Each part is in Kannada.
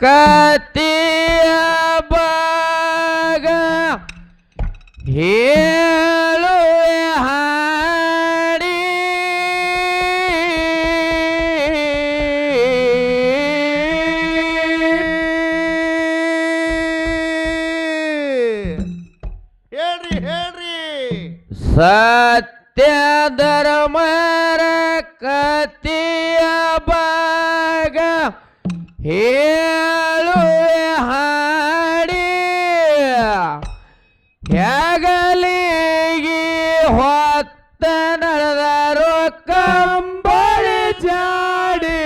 ಕತಿಯ ಬಾಗ ಹೇಳುವೆ ಹಾಡಿ ಹೇಳ್ರಿ ಹೇಳ್ರಿ ಸತ್ಯ ಹೊತ್ತ ನಡೆದರು ಕಂಬಳಿ ಜಾಡಿ.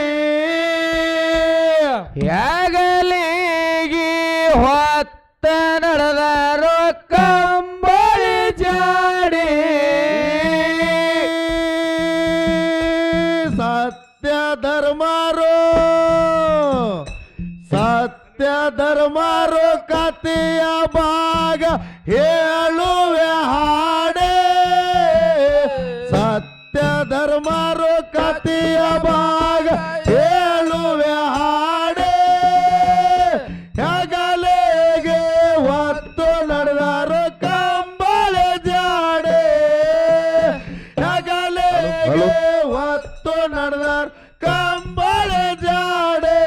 ಹೆಗಲಿಗೆ ಹೊತ್ತ ನಡೆದರು ಕಂಬಳಿ ಜಾಡಿ. ಸತ್ಯ ಧರ್ಮಾರೋ ಸತ್ಯ ಧರ್ಮಾರೋ ಕಥೆಯ ಭಾಗ ಹೇಳುವೆ ಹಾಡೆ ಧರ್ಮಾರೋ ಕಥೆಯ ಭಾಗ ಹೇಳುವೆ ಹಾಡೆ ಹೆಗಲೆಗೆ ಹೊತ್ತು ನಡೆದಾರೋ, ಕಂಬಳೆ ಜಾಡೆ. ಹೆಗಲೆಗೆ ಹೊತ್ತು ನಡೆದಾರ, ಕಂಬಳೆ ಜಾಡೆ.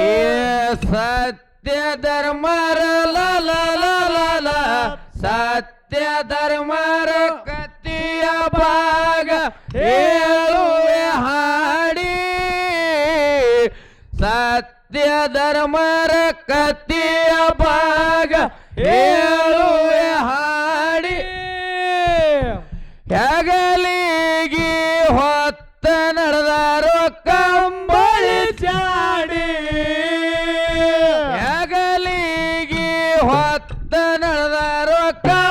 ಏ ಸತ್ಯ ಧರ್ಮರ ಲ ಲ ಲ ಲ ಲ ಸತ್ಯ ಧರ್ಮರ ಕತ್ತಿಯ ಭಾಗ ಹೇಳುವೆ ಹಾಡಿ. ಸತ್ಯ ಧರ್ಮರ ಕತ್ತಿಯ ಭಾಗ ಹೇಳುವೆ ಹಾಡಿ. ಹೆಗಲಿಗೆ ಹೊತ್ತ ನಡೆದಾರೋ ಕಂಬಳಿ ಚಾಡಿ. ಹೆಗಲಿಗೆ ಹೊತ್ತ ನಡೆದಾರೋ ಕಂಬಳಿ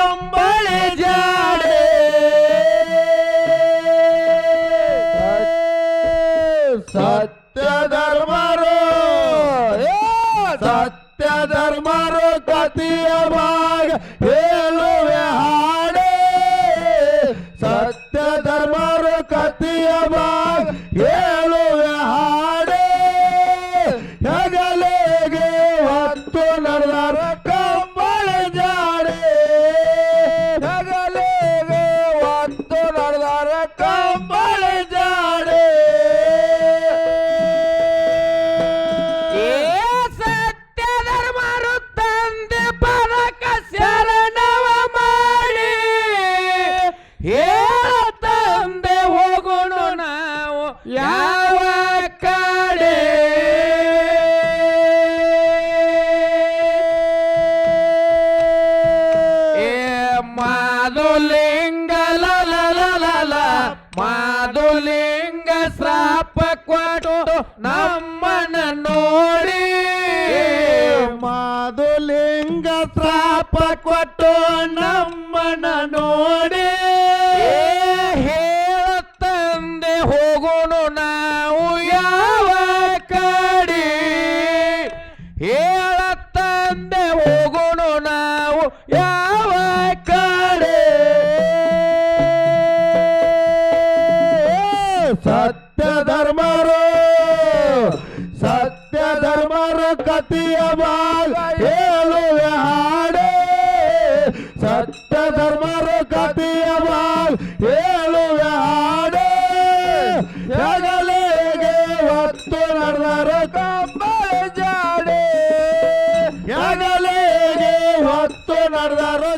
ಲ ಲ ಲ ಲ ಮಾಧುಲಿಂಗ ಶ್ರಾಪ ಕೊಟ್ಟು ನಮ್ಮನ ನೋಡಿ ಮಾಧುಲಿಂಗ ಶ್ರಾಪ ಕೊಟ್ಟು ನಮ್ಮನ ನೋಡಿ. ಸತ್ಯ ಧರ್ಮರು ಸತ್ಯ ಧರ್ಮರು ಕತಿಯ ಭಾಗ ಹೇಳುವೆ ಹಾಡೆ. ಸತ್ಯ ಧರ್ಮರು ಕತಿಯ ಭಾಗ ಹೇಳುವೆ ಹಾಡೆ. ಹೆಗಲೆಗೆ ಹೊತ್ತು ನಡೆದರು ಕಂಬಳಿ ಜಾಡೆ. ಹೆಗಲಿಗೆ ಹೊತ್ತು ನಡೆದಾರ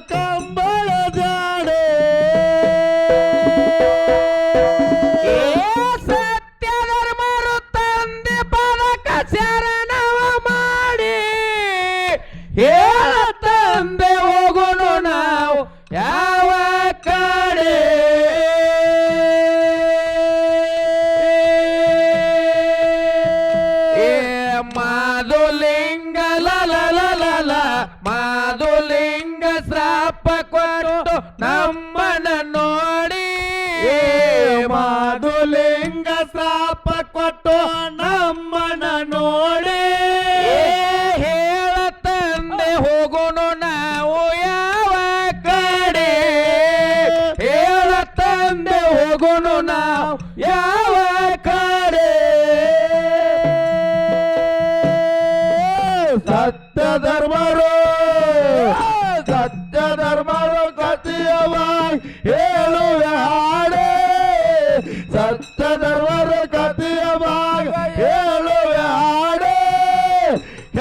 ನೋಡಿ.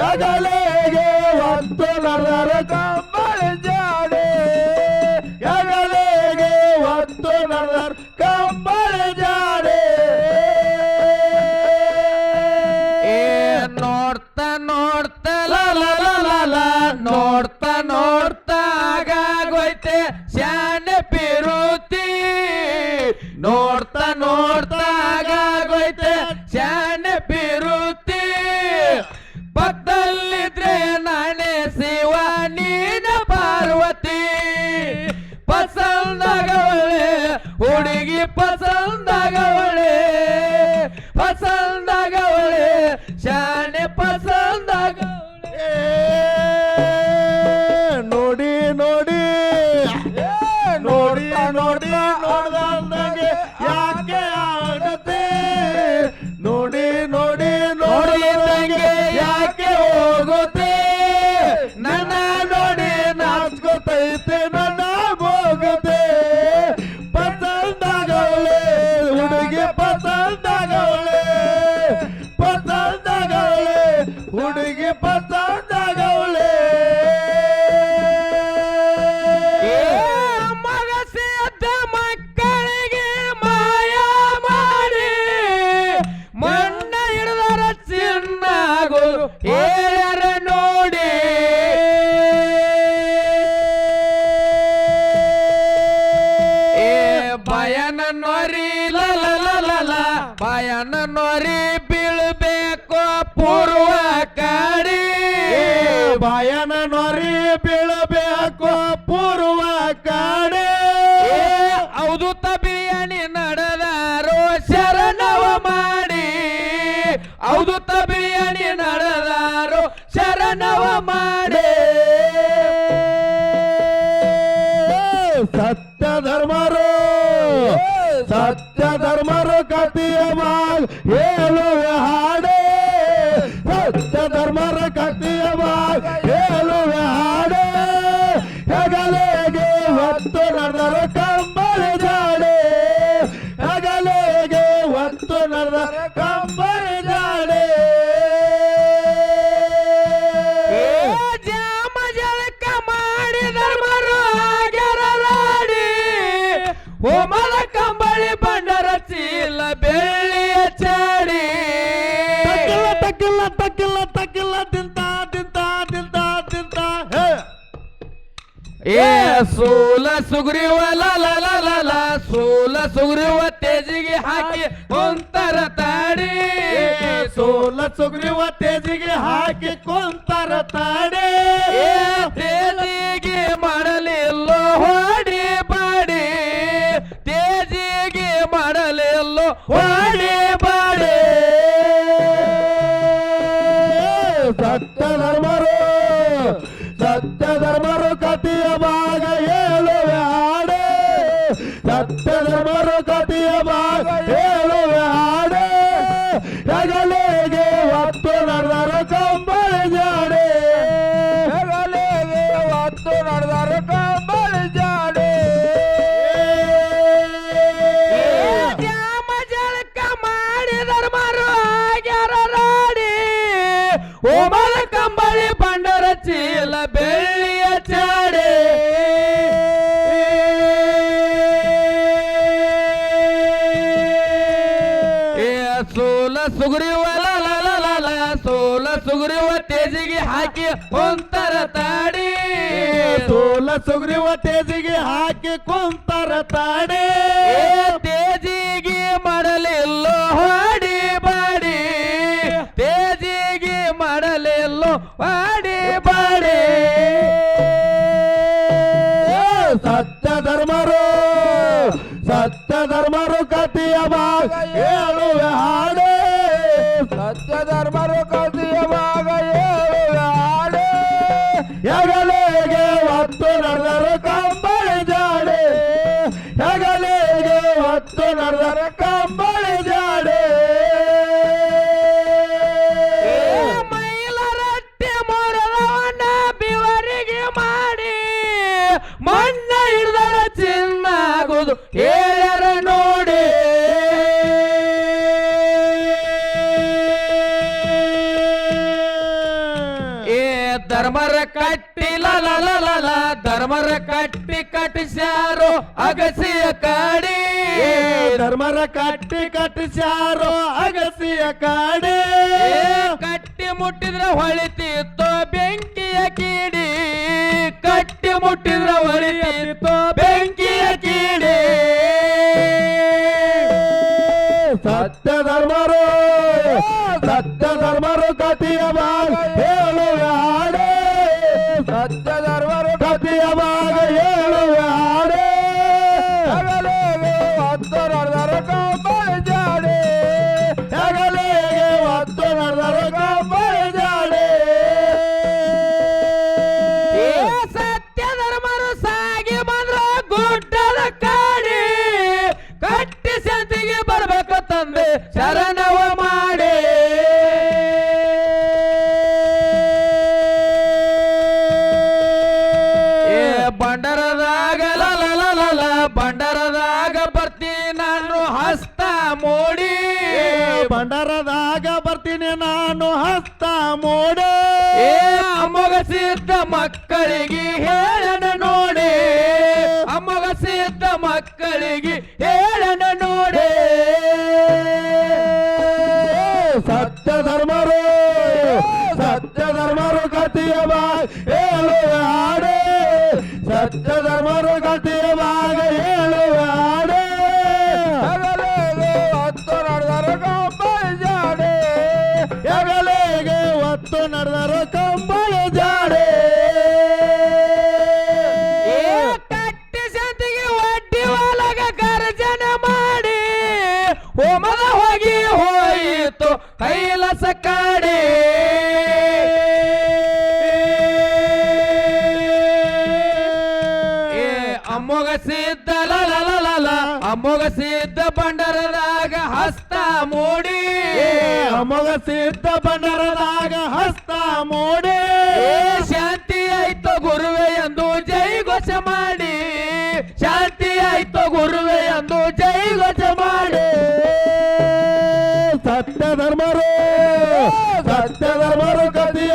జగలేగే వస్తుల రకం ಪಸಂದಾಗವಳೆ ಪಸಂದಾಗವಳೆ ಶಾನೆ ಪಸಂದಾಗವಳೆ ಏ, ನೋಡಿ ನೋಡಿ. ನೋಡಿ ನೋಡಿ ನೋಡ್ದಂಗೆ ಯಾಕೆ ಆಡುತ್ತೆ? ನೋಡಿ ನೋಡಿ ನೋಡಿದಂಗೆ ಯಾಕೆ ಹೋಗುತ್ತೆ? ನನ್ನ ನೋಡಿ ನಾಚ್ಕೋತೈತೆ ಬಯನ ನೊರಿ ಲಲ ಬಾಯನ ನೊರಿ ಬೀಳ್ಬೇಕು ಪೂರ್ವ ಕಾಡಿ ಬಾಯನ ನೊರಿ ಸತ್ಯ ಧರ್ಮರು ಕಥೆಯ ಮಾಲ್ ಹೇಳುವೆ ಚೀಲ ಬೆಳ್ಳಿಯ ಚಾಡಿ. ತಕ್ಕಿಲ್ಲ ತಕ್ಕಿಲ್ಲ ತಕ್ಕಿಲ್ಲ ತಕ್ಕಿಲ್ಲ ತಿಂತ ತಿಂತ ತಿಂತ ತಿಂತ. ಏ ಸೋಲ ಸುಗ್ರೀವ ಲಲ ಸೋಲ ಸುಗ್ರೀವ ತೇಜಿಗೆ ಹಾಕಿ ಕುಂತರ ತಾಡಿ. ಸೋಲ ಸುಗ್ರೀವ ತೇಜಿಗೆ ಹಾಕಿ ಕೊಂತರ ತಾಡಿ. ಏ ಹೋಮದ ಕಂಬಳಿ ಬಂಡರ ಚೀಲ ಬೆಳ್ಳಿಯ ಚಾಡಿ ಏ ಸೋಲ ಸುಗ್ರೀವ ಲಲ ಲಲ ಲ ಸೋಲ ಸುಗ್ರೀವ ತೇಜಿಗೆ ಹಾಕಿ ಹೊಂತರ ತಾಡಿ ಸೋಲ ಸುಗ್ರೀವ ತೇಜಿಗೆ ಹಾಕಿ ಕುಂತರ ತಾಡೆ ಏ ಮಾಡಲಿಲ್ಲೋ ಹಾಡಿ ಬಾಡಿ ಸತ್ಯ ಧರ್ಮರು ಸತ್ಯ ಧರ್ಮರು ಹೇಳ್ಯಾರ ನೋಡಿ. ಏ ಧರ್ಮರ ಕಟ್ಟಿ ಲಲ ಲಲ ಧರ್ಮರ ಕಟ್ಟಿ ಕಟ್ಟಿಸ್ಯಾರೋ ಅಗಸಿಯ ಕಾಡಿ. ಧರ್ಮರ ಕಟ್ಟಿ ಕಟ್ಟಿಸ್ಯಾರೋ ಅಗಸಿಯ ಕಾಡಿ. ಕಟ್ಟಿ ಮುಟ್ಟಿದ್ರ ಹೊಳಿತಿತ್ತೋ ಬೆಂಕಿಯ ಕೀಡಿ. ಕಟ್ಟಿ ಮುಟ್ಟಿದ್ರೆ ಹೊಳಿತಿತ್ತೋ ಧರ್ಮರು ಧರ್ಮರು ಸತ್ಯ ಧರ್ಮರು ಕಥೆಯ ಭಾಗ ಹೇಳುವ ಹಾಡೆ ಸತ್ಯ ಧರ್ಮರು ಹೋಗಿ ಹೋಯಿತು. ಕೈಲಸ ಕಡೆ. ಅಮ್ಮೋಗ ಸಿದ್ಧ ಲಲ ಅಮ್ಮಗ ಲ, ಅಮ್ಮೋಗ ಸಿದ್ಧ ಬಂಡರದಾಗ ಹಸ್ತ ಮೂಡಿ. ಅಮಗ ಸಿದ್ಧ ಬಂಡರದಾಗ ಹಸ್ತ ಮೂಡಿ. ಶಾಂತಿ ಆಯ್ತು ಗುರುವೆ ಎಂದು ಜೈ ಘೋಷ ಮಾಡಿ. ಶಾಂತಿ ಆಯ್ತು ಗುರುವೆ ಎಂದು ಜೈ ಘೋಷ ಸತ್ಯ ಧರ್ಮರು ಸತ್ಯ ಧರ್ಮರು ಕಥೆಯ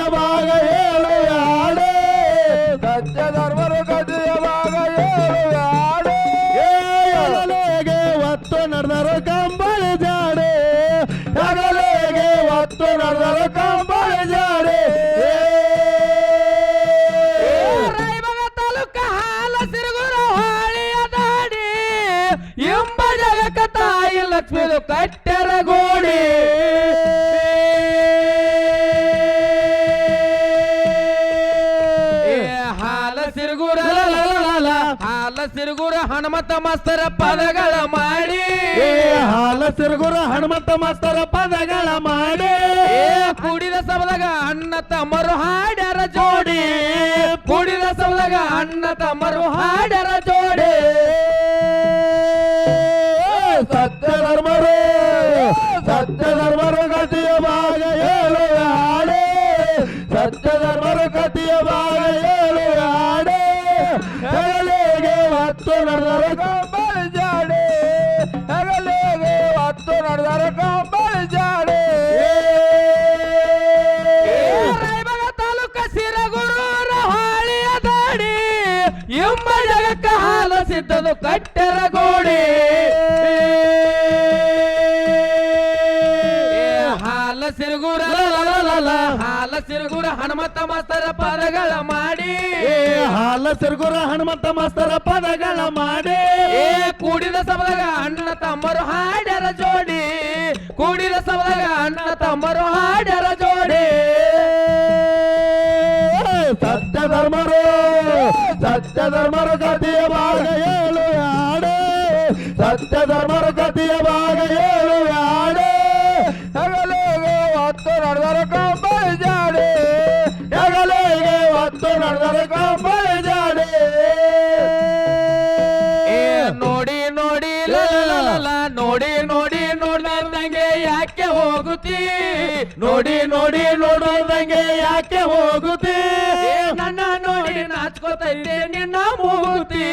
ಹಾಲ ಸಿರುಗುರ ಹನುಮಂತ ಮಾಸ್ತರ ಪದಗಳ ಮಾಡಿ. ಏ ಹಾಲ ಸಿರುಗುರ ಹನುಮಂತ ಮಾಸ್ತರ ಪದಗಳ ಮಾಡಿ. ಏ ಕುಡಿದ ಸಬದಾಗ ಅಣ್ಣ ತಮ್ಮರು ಹಾಡ್ಯಾರ ಜೋಡಿ. ಕುಡಿದ ಸಬದಾಗ ಅಣ್ಣ ತಮ್ಮರು ಹಾಡ್ಯಾರ ಜೋಡಿ. ಸತ್ಯ ಧರ್ಮರು ಸತ್ಯ ಧರ್ಮರು ಕಥೆಯ ಭಾಗ ಹೇಳುವ ಹಾಡೆ. ಸತ್ಯ ಧರ್ಮರು ಕಥೆಯ ಭಾಗ ಹೇಳುವ ಹಾಡೆ. ಹೆಗಲಿಗೆ ಹೊತ್ತು ಹಾಲ ಸರ್ಗುರ ಹನುಮಂತ ಮಾಸ್ತರ ಪದಗಳ ಮಾಡಿ ಏ ಕೂಡಿದ ಸಮದಾಗ ಅಣ್ಣ ತಮ್ಮರು ಹಾಡ್ಯಾರ ಜೋಡಿ ಕೂಡಿದ ಸಮದಾಗ ಅಣ್ಣ ತಮ್ಮರು ಹಾಡ್ಯಾರ ಜೋಡಿ ಸತ್ಯ ಧರ್ಮರು ಸತ್ಯ ಧರ್ಮರು ಕಥೆಯ ಭಾಗ ನೋಡಿ ನೋಡಿ ನೋಡಿ ನೋಡ್ದಂಗೆ ಯಾಕೆ ಹೋಗುತ್ತಿ? ನೋಡಿ ನೋಡಿ ನೋಡೋದಂಗೆ ಯಾಕೆ ಹೋಗುತ್ತಿ? ನನ್ನ ನೋಡಿ ನಾಚ್ಕೋತೈತೆ ನಿನ್ನ ಮೂಗುತಿ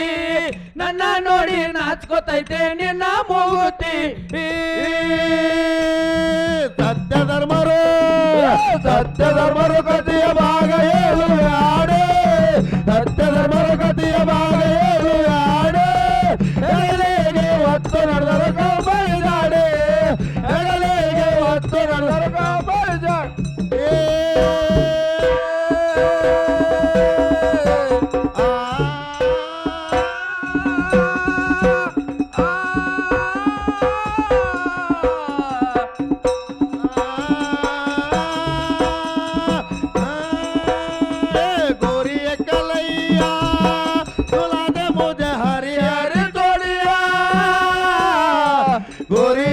ನನ್ನ ನೋಡಿ ನಾಚ್ಕೋತೈತೆ ನಿನ್ನ ಮೂಗುತಿ ಸತ್ಯ ಧರ್ಮರು ಸತ್ಯ ಧರ್ಮರು ಕಥೆಯ ಭಾಗ ಹೇಳುವ Guri.